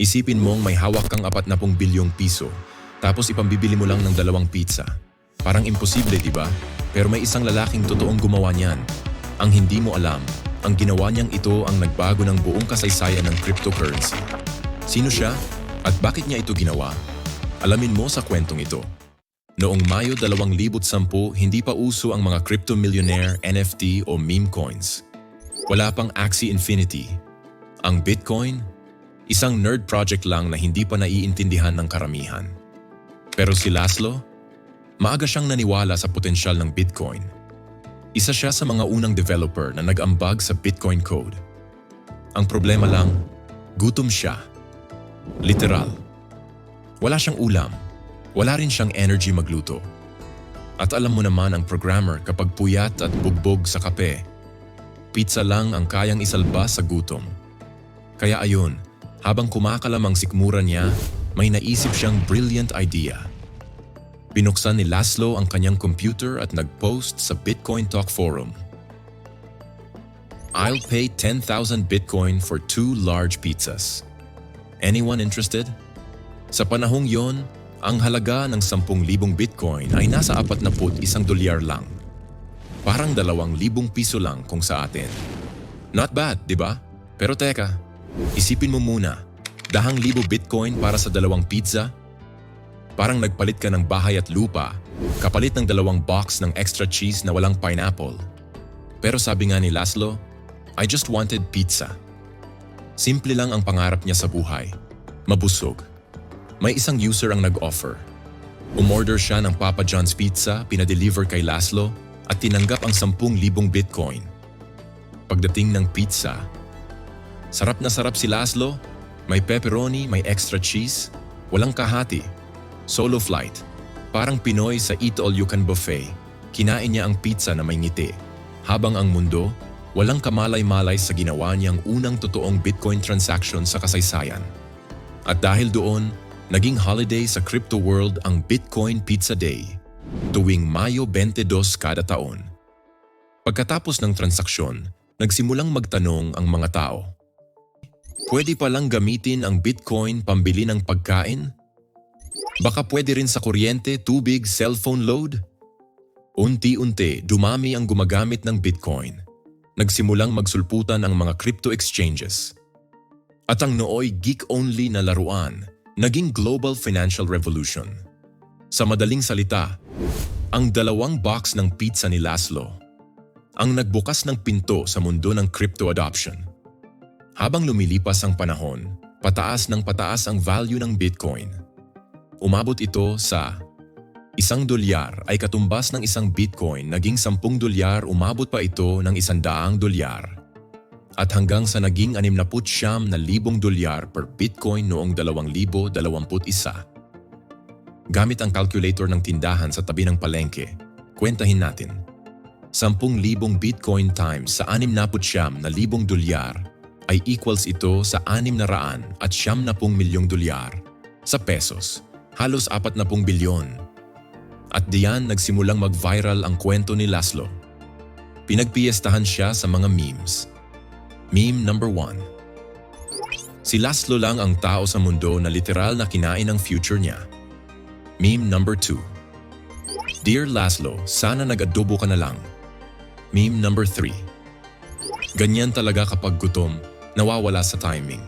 Isipin mong may hawak kang 40 bilyong piso, tapos ipambibili mo lang ng dalawang pizza. Parang imposible, di ba? Pero may isang lalaking totoong gumawa niyan. Ang hindi mo alam, ang ginawa niyang ito ang nagbago ng buong kasaysayan ng cryptocurrency. Sino siya? At bakit niya ito ginawa? Alamin mo sa kwentong ito. Noong Mayo 2010, hindi pa uso ang mga crypto millionaire, NFT o meme coins. Wala pang Axie Infinity. Ang Bitcoin, isang nerd project lang na hindi pa naiintindihan ng karamihan. Pero si Laszlo, maaga siyang naniwala sa potensyal ng Bitcoin. Isa siya sa mga unang developer na nag-ambag sa Bitcoin code. Ang problema lang, gutom siya. Literal. Wala siyang ulam. Wala rin siyang energy magluto. At alam mo naman ang programmer kapag puyat at bugbog sa kape, pizza lang ang kayang isalba sa gutom. Kaya ayun, habang kumakalamang sikmura niya, may naisip siyang brilliant idea. Binuksan ni Laszlo ang kanyang computer at nag-post sa Bitcoin Talk Forum. I'll pay 10,000 Bitcoin for two large pizzas. Anyone interested? Sa panahong yon, ang halaga ng 10,000 Bitcoin ay nasa 41 dolyar lang. Parang 2,000 piso lang kung sa atin. Not bad, di ba? Pero teka, isipin mo muna, dahang libo Bitcoin para sa dalawang pizza? Parang nagpalit ka ng bahay at lupa, kapalit ng dalawang box ng extra cheese na walang pineapple. Pero sabi nga ni Laszlo, I just wanted pizza. Simple lang ang pangarap niya sa buhay. Mabusog. May isang user ang nag-offer. Umorder siya ng Papa John's Pizza, pinadeliver kay Laszlo, at tinanggap ang 10,000 Bitcoin. Pagdating ng pizza, sarap na sarap si Laszlo, may pepperoni, may extra cheese, walang kahati, solo flight. Parang Pinoy sa Eat All You Can Buffet, kinain niya ang pizza na may ngiti, habang ang mundo, walang kamalay-malay sa ginawa niyang unang totoong Bitcoin transaction sa kasaysayan. At dahil doon, naging holiday sa crypto world ang Bitcoin Pizza Day, tuwing Mayo 22 kada taon. Pagkatapos ng transaksyon, nagsimulang magtanong ang mga tao. Pwede palang gamitin ang Bitcoin pambili ng pagkain? Baka pwede rin sa kuryente, tubig, cellphone load? Unti-unti, dumami ang gumagamit ng Bitcoin. Nagsimulang magsulputan ang mga crypto exchanges. At ang nooy geek-only na laruan, naging global financial revolution. Sa madaling salita, ang dalawang box ng pizza ni Laszlo ang nagbukas ng pinto sa mundo ng crypto adoption. Habang lumilipas ang panahon, pataas ng pataas ang value ng Bitcoin. Umabot ito sa isang dolyar ay katumbas ng isang Bitcoin, naging sampung dolyar umabot pa ito ng isandaang dolyar. At hanggang sa naging 69 na libong dolyar per Bitcoin noong 2021. Gamit ang calculator ng tindahan sa tabi ng palengke, kwentahin natin. 10,000 Bitcoin times sa 69 na libong dolyar ay equals ito sa 600 at 70 milyong dolyar sa pesos, halos 40 bilyon. At diyan nagsimulang mag-viral ang kwento ni Laszlo. Pinagpiestahan siya sa mga memes. Meme number 1. Si Laszlo lang ang tao sa mundo na literal na kinain ang future niya. Meme number 2. Dear Laszlo, sana nag-adobo ka na lang. Meme number 3. Ganyan talaga kapag gutom, nawawala sa timing.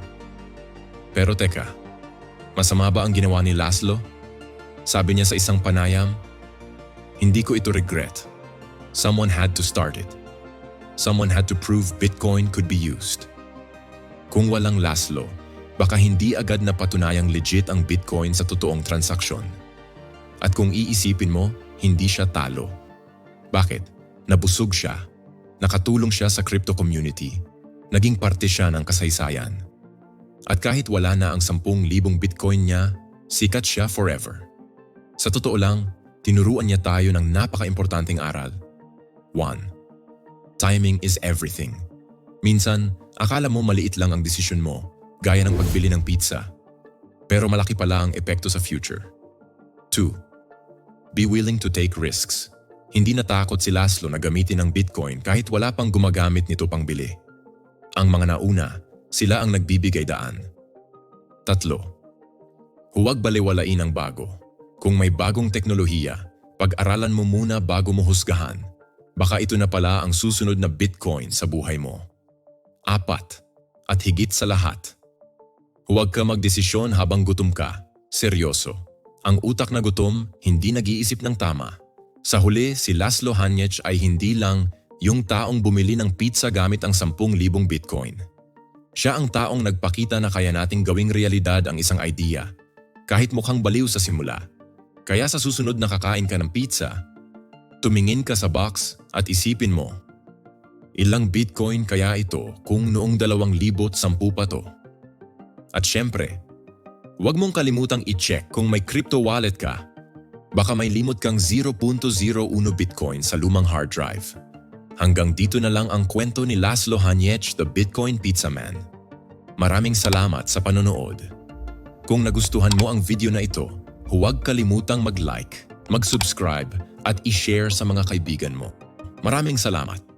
Pero teka, masama ba ang ginawa ni Laszlo? Sabi niya sa isang panayam, Hindi ko ito regret. Someone had to start it. Someone had to prove Bitcoin could be used. Kung walang Laszlo, baka hindi agad napatunayang legit ang Bitcoin sa totoong transaksyon. At kung iisipin mo, hindi siya talo. Bakit? Nabusog siya. Nakatulong siya sa crypto community. Naging parte siya ng kasaysayan. At kahit wala na ang 10,000 Bitcoin niya, sikat siya forever. Sa totoo lang, tinuruan niya tayo ng napaka-importanting aral. 1. Timing is everything. Minsan, akala mo maliit lang ang desisyon mo, gaya ng pagbili ng pizza. Pero malaki pala ang epekto sa future. 2. Be willing to take risks. Hindi natakot si Laszlo na gamitin ang Bitcoin kahit wala pang gumagamit nito pang bili. Ang mga nauna, sila ang nagbibigay daan. Tatlo. Huwag baliwalain ang bago. Kung may bagong teknolohiya, pag-aralan mo muna bago mo husgahan. Baka ito na pala ang susunod na Bitcoin sa buhay mo. Apat. At higit sa lahat. Huwag ka magdesisyon habang gutom ka. Seryoso. Ang utak na gutom, hindi nag-iisip ng tama. Sa huli, si Laszlo Hanyec ay hindi lang yung taong bumili ng pizza gamit ang 10,000 Bitcoin. Siya ang taong nagpakita na kaya nating gawing realidad ang isang idea, kahit mukhang baliw sa simula. Kaya sa susunod na kakain ka ng pizza, tumingin ka sa box at isipin mo, ilang Bitcoin kaya ito kung noong 2010 pa to? At syempre, huwag mong kalimutang i-check kung may crypto wallet ka. Baka may limot kang 0.01 Bitcoin sa lumang hard drive. Hanggang dito na lang ang kwento ni Laszlo Hanyec, the Bitcoin Pizza Man. Maraming salamat sa panonood. Kung nagustuhan mo ang video na ito, huwag kalimutang mag-like, mag-subscribe at i-share sa mga kaibigan mo. Maraming salamat.